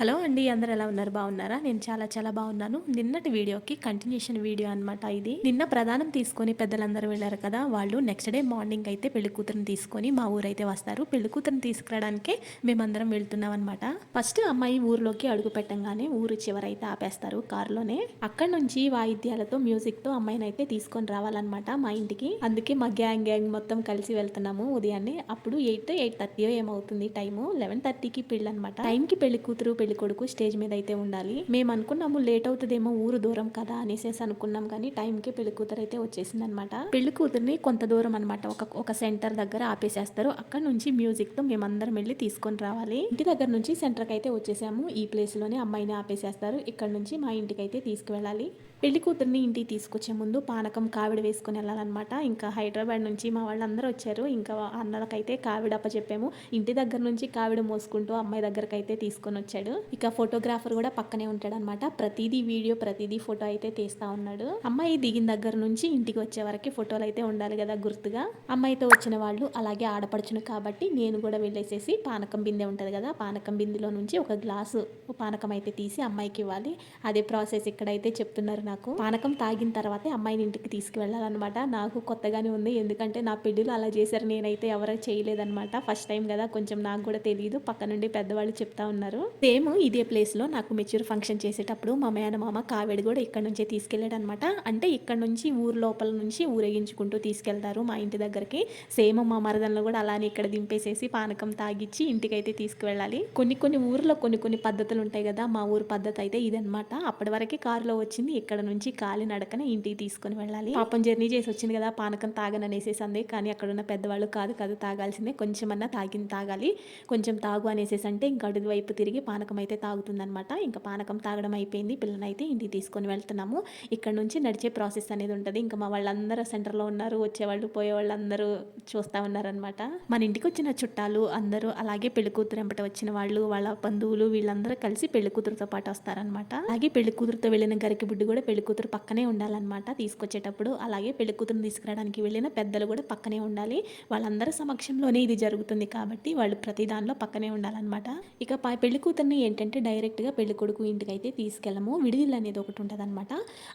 Hello అండి అందరు ఎలా ఉన్నారు? బాగున్నారా? నేను చాలా చాలా బాగున్నాను. నిన్నటి వీడియోకి కంటిన్యూషన్ వీడియో అన్నమాట ఇది. నిన్న ప్రధానం తీసుకొని పెద్దలందరూ వెళ్ళారు కదా వాళ్ళు నెక్స్ట్ డే మార్నింగ్ అయితే పెళ్ళి కూతురుని తీసుకొని మా ఊరైతే వస్తారు. పెళ్ళి కూతురుని తీసుకురావడానికే మేమందరం వెళ్తున్నాం అనమాట ఫస్ట్ అమ్మాయి ఊర్లోకి అడుగు పెట్టంగానే ఊరు చివరైతే ఆపేస్తారు కారులోనే. అక్కడ నుంచి వాయిద్యాలతో మ్యూజిక్తో అమ్మాయిని అయితే తీసుకొని రావాలన్నమాట మా ఇంటికి. అందుకే మా గ్యాంగ్ గ్యాంగ్ మొత్తం కలిసి వెళ్తున్నాము ఉదయాన్నే. అప్పుడు ఎయిట్ ఎయిట్ థర్టీ ఏమవుతుంది టైము? లెవెన్ థర్టీకి పెళ్ళి అనమాట టైంకి పెళ్ళి కూతురు పెళ్ళి కొడుకు స్టేజ్ మీద అయితే ఉండాలి. మేము అనుకున్నాము లేట్ అవుతుందేమో ఊరు దూరం కదా అనేసేసి అనుకున్నాం కానీ టైంకి పెళ్ళి కూతురు అయితే వచ్చేసింది అనమాట పెళ్ళి కూతుర్ని కొంత దూరం అనమాట. ఒక ఒక సెంటర్ దగ్గర ఆపేసేస్తారు. అక్కడ నుంచి మ్యూజిక్తో మేమందరం వెళ్ళి తీసుకొని రావాలి. ఇంటి దగ్గర నుంచి సెంటర్కి అయితే వచ్చేసాము. ఈ ప్లేస్లోనే అమ్మాయిని ఆపేసేస్తారు. ఇక్కడ నుంచి మా ఇంటికి అయితే తీసుకువెళ్ళాలి. పెళ్ళి కూతుర్ని ఇంటికి తీసుకొచ్చే ముందు పానకం కావిడ వేసుకుని వెళ్ళాలన్నమాట. ఇంకా హైదరాబాద్ నుంచి మా వాళ్ళందరూ వచ్చారు. ఇంకా అన్నలకైతే కావిడ అప్పచెప్పాము. ఇంటి దగ్గర నుంచి కావిడ మోసుకుంటూ అమ్మాయి దగ్గరకు అయితే తీసుకొని వచ్చాడు. ఇక ఫోటోగ్రాఫర్ కూడా పక్కనే ఉంటాడు అనమాట ప్రతిదీ వీడియో ప్రతిదీ ఫోటో అయితే తీస్తా ఉన్నాడు. అమ్మాయి దిగిన దగ్గర నుంచి ఇంటికి వచ్చే వరకు ఫోటోలు అయితే ఉండాలి కదా గుర్తుగా. అమ్మాయితో వచ్చిన వాళ్ళు అలాగే ఆడపడుచును కాబట్టి నేను కూడా వెళ్ళేసేసి పానకం బిందె ఉంటుంది కదా పానకం బిందెలో నుంచి ఒక గ్లాసు పానకం అయితే తీసి అమ్మాయికి ఇవ్వాలి. అదే ప్రాసెస్ ఇక్కడైతే చెప్తున్నారు నాకు పానకం తాగిన తర్వాతే అమ్మాయిని ఇంటికి తీసుకువెళ్ళాలన్నమాట. నాకు కొత్తగానే ఉంది. ఎందుకంటే నా పెళ్ళిలో అలా చేశారు. నేనైతే ఎవరు చేయలేదన్నమాట. ఫస్ట్ టైం కదా. కొంచెం నాకు కూడా తెలియదు పక్క నుండి పెద్దవాళ్ళు చెప్తా ఉన్నారు. సేమ్ ఇదే ప్లేస్లో నాకు మెచ్యూర్ ఫంక్షన్ చేసేటప్పుడు మా మేనమామ కావేడి కూడా ఇక్కడ నుంచే తీసుకెళ్ళాడు అనమాట అంటే ఇక్కడ నుంచి ఊరు లోపల నుంచి ఊరేగించుకుంటూ తీసుకెళ్తారు మా ఇంటి దగ్గరికి. సేమ్ మా మరదలను కూడా అలానే ఇక్కడ దింపేసేసి పానకం తాగిచ్చి ఇంటికైతే తీసుకువెళ్ళాలి. కొన్ని కొన్ని ఊర్లో కొన్ని కొన్ని పద్ధతులు ఉంటాయి కదా. మా ఊరు పద్ధతి అయితే ఇదనమాట అప్పటి వరకే కారులో వచ్చింది. ఇక్కడ నుంచి కాలి నడకన ఇంటికి తీసుకొని వెళ్ళాలి. పాపం జర్నీ చేసి వచ్చింది కదా పానకం తాగననేసేసి అంది. కానీ అక్కడ ఉన్న పెద్దవాళ్ళు కాదు కాదు తాగాల్సిందే. కొంచెమన్నా తాగింది తాగాలి. కొంచెం తాగు అనేసేసి అంటే ఇంకా అటు వైపు తిరిగి పానకం అయితే తాగుతుందనమాట ఇంకా పానకం తాగడం అయిపోయింది. పిల్లనైతే ఇంటికి తీసుకొని వెళ్తున్నాము. ఇక్కడ నుంచి నడిచే ప్రాసెస్ అనేది ఉంటుంది. ఇంకా మా వాళ్ళందరూ సెంటర్లో ఉన్నారు. వచ్చేవాళ్ళు పోయేవాళ్ళు అందరూ చూస్తూ ఉన్నారనమాట మన ఇంటికి వచ్చిన చుట్టాలు అందరూ అలాగే పెళ్ళి కూతురు ఎంపట వచ్చిన వాళ్ళు వాళ్ళ బంధువులు వీళ్ళందరూ కలిసి పెళ్ళి కూతురుతో పాటు వస్తారనమాట అలాగే పెళ్ళి కూతురుతో వెళ్ళిన గరికి బుడ్డి కూడా పెళ్ళి కూతురు పక్కనే ఉండాలన్నమాట తీసుకొచ్చేటప్పుడు. అలాగే పెళ్ళి కూతురుని తీసుకురావడానికి వెళ్ళిన పెద్దలు కూడా పక్కనే ఉండాలి. వాళ్ళందరి సమక్షంలోనే ఇది జరుగుతుంది కాబట్టి వాళ్ళు ప్రతి దానిలో పక్కనే ఉండాలన్నమాట. ఇక ప- పెళ్ళి కూతుర్ని ఏంటంటే డైరెక్ట్గా పెళ్ళి కొడుకు ఇంటికి అయితే తీసుకెళ్ళము. విడిదిల్లు అనేది ఒకటి ఉంటుంది అనమాట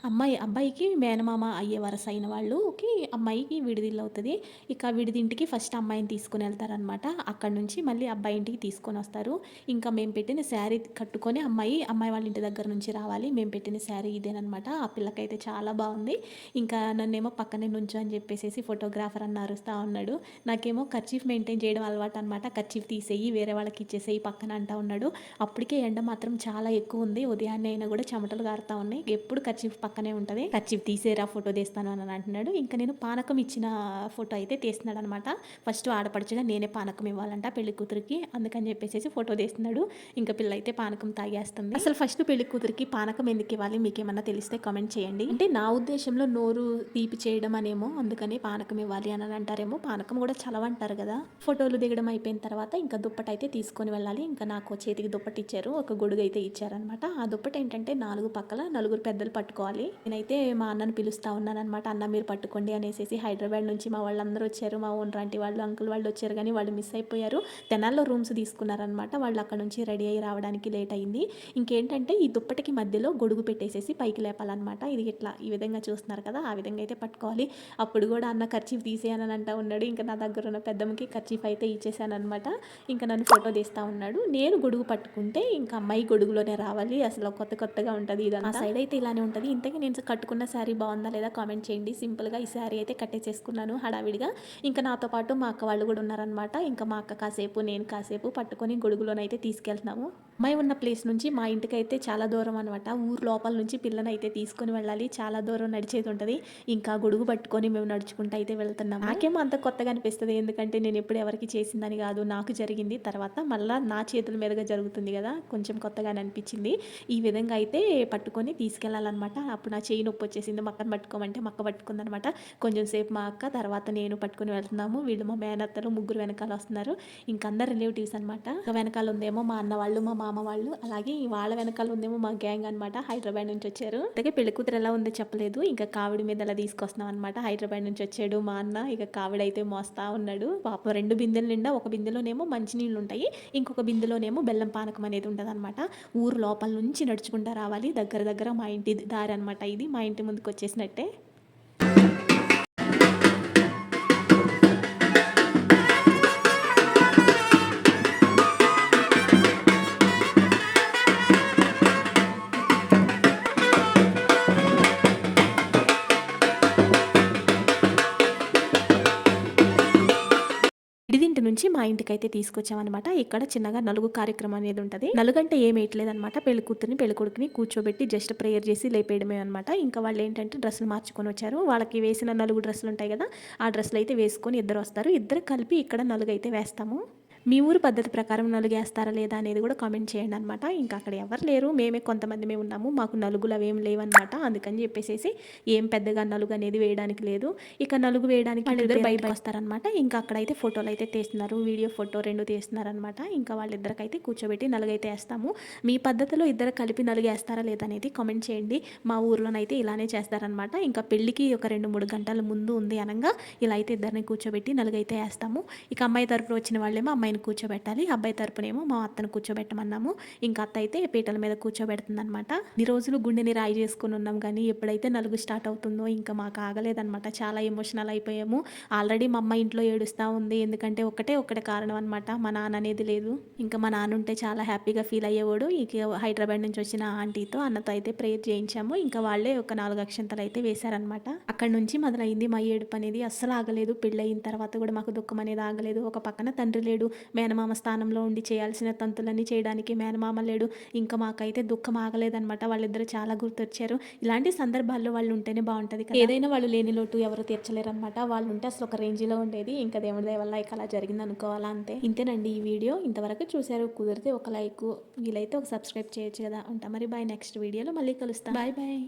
అమ్మాయి అబ్బాయికి మేనమామ అయ్యే వరస అయిన వాళ్ళుకి అమ్మాయికి విడిదిల్లు అవుతుంది. ఇక విడిదింటికి ఫస్ట్ అమ్మాయిని తీసుకుని వెళ్తారనమాట అక్కడ నుంచి మళ్ళీ అబ్బాయి ఇంటికి తీసుకొని వస్తారు. ఇంకా మేము పెట్టిన శారీ కట్టుకొని అమ్మాయి అమ్మాయి వాళ్ళ ఇంటి దగ్గర నుంచి రావాలి. మేము పెట్టిన శారీ ఇదేనమాట ఆ పిల్లకైతే చాలా బాగుంది. ఇంకా నన్నేమో పక్కనే నుంచో అని చెప్పేసి ఫోటోగ్రాఫర్ అన్న అరుస్తూ ఉన్నాడు. నాకేమో కర్చీఫ్ మెయింటైన్ చేయడం అలవాటు అనమాట కర్చీఫ్ తీసేయి వేరే వాళ్ళకి ఇచ్చేసేయి పక్కన అంటూ ఉన్నాడు. అప్పటికే ఎండ మాత్రం చాలా ఎక్కువ ఉంది. ఉదయాన్నే అయినా కూడా చెమటలు కారుతా ఉన్నాయి. ఎప్పుడు కర్చీఫ్ పక్కనే ఉంటుంది. కర్చీఫ్ తీసేరా ఫోటో తీస్తాను అని అంటున్నాడు. ఇంకా నేను పానకం ఇచ్చిన ఫోటో అయితే తీస్తున్నాడు అనమాట ఫస్ట్ ఆడపడుచుగా నేనే పానకం ఇవ్వాలంట పెళ్ళి కూతురికి. అందుకని చెప్పేసి ఫోటో తీస్తున్నాడు. ఇంకా పిల్ల అయితే పానకం తాగేస్తుంది. అసలు ఫస్ట్ పెళ్ళి కూతురికి పానకం ఎందుకు ఇవ్వాలి? మీకేమన్నా తెలిస్తే కమెంట్ చేయండి. అంటే నా ఉద్దేశంలో నోరు తీపి చేయడం అనేమో అందుకని పానకం ఇవ్వాలి అని అంటారేమో. పానకం కూడా చలవంటారు కదా. ఫోటోలు దిగడం అయిపోయిన తర్వాత ఇంకా దుప్పటి అయితే తీసుకొని వెళ్ళాలి. ఇంకా నాకు చేతికి దుప్పటి ఇచ్చారు. ఒక గొడుగు అయితే ఇచ్చారనమాట ఆ దుప్పటి ఏంటంటే నాలుగు పక్కల నలుగురు పెద్దలు పట్టుకోవాలి. నేనైతే మా అన్నను పిలుస్తా ఉన్నానమాట అన్న మీరు పట్టుకోండి అనేసి హైదరాబాద్ నుంచి మా వాళ్ళందరూ వచ్చారు. మా ఓన్రాంటి వాళ్ళు అంకుల్ వాళ్ళు వచ్చారు కానీ వాళ్ళు మిస్ అయిపోయారు. తెనాల్లో రూమ్స్ తీసుకున్నారనమాట వాళ్ళు అక్కడ నుంచి రెడీ అయ్యి రావడానికి లేట్ అయింది. ఇంకేంటంటే ఈ దుప్పటికి మధ్యలో గొడుగు పెట్టేసేసి పైకి లేపాలన్నమాట ఇది ఇట్లా ఈ విధంగా చూస్తున్నారు కదా ఆ విధంగా అయితే పట్టుకోవాలి. అప్పుడు కూడా అన్న ఖర్చీఫ్ తీసేయనని అంటా ఉన్నాడు. ఇంకా నా దగ్గర ఉన్న పెద్దమ్మకి ఖర్చీఫ్ అయితే ఇచ్చేసాను అనమాట ఇంకా నన్ను ఫోటో తీస్తా ఉన్నాడు. నేను గొడుగు పట్టుకుంటే ఇంకా అమ్మాయి గొడుగులోనే రావాలి. అసలు కొత్త కొత్తగా ఉంటుంది ఇది ఆ సైడ్ అయితే ఇలానే ఉంటుంది. ఇంతకీ నేను కట్టుకున్న శారీ బాగుందా లేదా కామెంట్ చేయండి. సింపుల్గా ఈ శారీ అయితే కట్టేసేసుకున్నాను హడావిడిగా. ఇంకా నాతో పాటు మా అక్క వాళ్ళు కూడా ఉన్నారనమాట ఇంకా మా అక్క కాసేపు నేను కాసేపు పట్టుకొని గొడుగులోనైతే తీసుకెళ్తున్నాము. అమ్మాయి ఉన్న ప్లేస్ నుంచి మా ఇంటికి అయితే చాలా దూరం అనమాట ఊరు లోపల నుంచి పిల్లని అయితే తీసుకొని వెళ్ళాలి. చాలా దూరం నడిచేది ఉంటుంది ఇంకా గొడుగు పట్టుకొని మేము నడుచుకుంటూ అయితే వెళ్తున్నాం నాకేమో అంత కొత్తగా అనిపిస్తుంది. ఎందుకంటే నేను ఎప్పుడు ఎవరికి చేసిందని కాదు. నాకు జరిగింది. తర్వాత మళ్ళీ నా చేతుల మీదుగా జరుగుతుంది కదా. కొంచెం కొత్తగా అనిపించింది. ఈ విధంగా అయితే పట్టుకొని తీసుకెళ్ళాలన్నమాట అప్పుడు నా చేయి నొప్పి వచ్చేసింది. మక్కను పట్టుకోమంటే మక్క పట్టుకుందనమాట కొంచెం సేపు మా అక్క తర్వాత నేను పట్టుకొని వెళ్తున్నాము. వీళ్ళు మా మేనత్తలు ముగ్గురు వెనకాల వస్తున్నారు. ఇంకందరు అందరు రిలేటివ్స్ అనమాట వెనకాల ఉందేమో మా అన్న వాళ్ళు మా మామ వాళ్ళు. అలాగే వాళ్ళ వెనకాల ఉందేమో మా గ్యాంగ్ అనమాట హైదరాబాద్ నుంచి వచ్చారు. అలాగే పెళ్ళి కూతురు ఎలా ఉందో చెప్పలేదు. ఇంకా కావిడి మీద అలా తీసుకొస్తున్నాం అనమాట హైదరాబాద్ నుంచి వచ్చాడు మా అన్న. ఇక కావిడైతే మోస్తా ఉన్నాడు. పాపం రెండు బిందెల నిండా ఒక బిందెలోనేమో మంచినీళ్ళు ఉంటాయి. ఇంకొక బిందెలోనేమో బెల్లం పానకం అనేది ఉంటుంది అనమాట ఊరు లోపల నుంచి నడుచుకుంటా రావాలి. దగ్గర దగ్గర మా ఇంటి దారి అనమాట ఇది. మా ఇంటి ముందుకు వచ్చేసినట్టే. మా ఇంటికి అయితే తీసుకొచ్చామన్నమాట. ఇక్కడ చిన్నగా నలుగు కార్యక్రమం అనేది ఉంటుంది. నలుగంటే ఏం వేయట్లేదన్నమాట పెళ్ళి కూతురిని పెళ్ళి కొడుకుని కూర్చోబెట్టి జస్ట్ ప్రేయర్ చేసి లేపేయడమే అనమాట ఇంకా వాళ్ళు ఏంటంటే డ్రెస్సులు మార్చుకొని వచ్చారు. వాళ్ళకి వేసిన నలుగు డ్రెస్సులు ఉంటాయి కదా ఆ డ్రెస్సులు అయితే వేసుకొని ఇద్దరు వస్తారు. ఇద్దరు కలిపి ఇక్కడ నలుగు అయితే వేస్తాము. మీ ఊరు పద్ధతి ప్రకారం నలుగు వేస్తారా లేదా అనేది కూడా కామెంట్ చేయండి అనమాట ఇంకా అక్కడ ఎవరు లేరు. మేమే కొంతమంది మేము ఉన్నాము. మాకు నలుగులు అవేం లేవన్నమాట. అందుకని చెప్పేసి ఏం పెద్దగా నలుగు అనేది వేయడానికి లేదు. ఇక నలుగు వేయడానికి వాళ్ళిద్దరు బయటకు వస్తారనమాట ఇంకా అక్కడైతే ఫోటోలు అయితే తీస్తున్నారు. వీడియో ఫోటో రెండు తీస్తున్నారనమాట ఇంకా వాళ్ళిద్దరికైతే కూర్చోబెట్టి నలుగు అయితే వేస్తాము. మీ పద్ధతిలో ఇద్దరు కలిపి నలుగు వేస్తారా లేదా అనేది కామెంట్ చేయండి. మా ఊర్లోనైతే ఇలానే చేస్తారనమాట ఇంకా పెళ్ళికి ఒక రెండు మూడు గంటల ముందు ఉంది అనగా ఇలా అయితే ఇద్దరిని కూర్చోబెట్టి నలుగైతే వేస్తాము. ఇక అమ్మాయి తరపున వచ్చిన వాళ్ళేమో అబ్బాయిని కూర్చోబెట్టాలి అబ్బాయి తరపునేమో మా అత్తను కూర్చోబెట్టమన్నాము. ఇంకా అత్త అయితే పీటల మీద కూర్చోబెడుతుంది అనమాట ఈ రోజులు గుండెని రాయి చేసుకుని ఉన్నాం కానీ ఎప్పుడైతే నలుగు స్టార్ట్ అవుతుందో ఇంకా మాకు ఆగలేదనమాట చాలా ఎమోషనల్ అయిపోయాము. ఆల్రెడీ మా అమ్మ ఇంట్లో ఏడుస్తూ ఉంది. ఎందుకంటే ఒకటే ఒకటే కారణం అనమాట మా నాన్న అనేది లేదు. ఇంకా మా నాన్న ఉంటే చాలా హ్యాపీగా ఫీల్ అయ్యేవాడు. ఇక హైదరాబాద్ నుంచి వచ్చిన ఆంటీతో అన్నతో అయితే ప్రేయర్ చేయించాము. ఇంకా వాళ్ళే ఒక నాలుగు అక్షంతలు అయితే వేశారనమాట అక్కడ నుంచి మొదలైంది మా ఏడుపు అనేది. అస్సలు ఆగలేదు. పెళ్ళయిన తర్వాత కూడా మాకు దుఃఖం అనేది ఆగలేదు. ఒక పక్కన తండ్రి లేడు. మేనమామ స్థానంలో ఉండి చేయాల్సిన తంతులన్నీ చేయడానికి మేనమామ లేడు. ఇంకా మాకైతే దుఃఖం ఆగలేదన్నమాట. వాళ్ళిద్దరు చాలా గుర్తొచ్చారు. ఇలాంటి సందర్భాల్లో వాళ్ళు ఉంటేనే బాగుంటుంది ఏదైనా వాళ్ళు లేని లోటు ఎవరు తీర్చలేరు అనమాట వాళ్ళు ఉంటే అసలు ఒక రేంజ్లో ఉండేది. ఇంకా దేవుడి దయ వల్ల ఇక అలా జరిగింది అనుకోవాలా అంతే. ఇంతేనండి ఈ వీడియో. ఇంతవరకు చూసారు కుదిరితే ఒక లైక్ వీలైతే ఒక సబ్స్క్రైబ్ చేయొచ్చు కదా. ఉంటా మరి బాయ్ నెక్స్ట్ వీడియోలో మళ్ళీ కలుస్తాం. Bye bye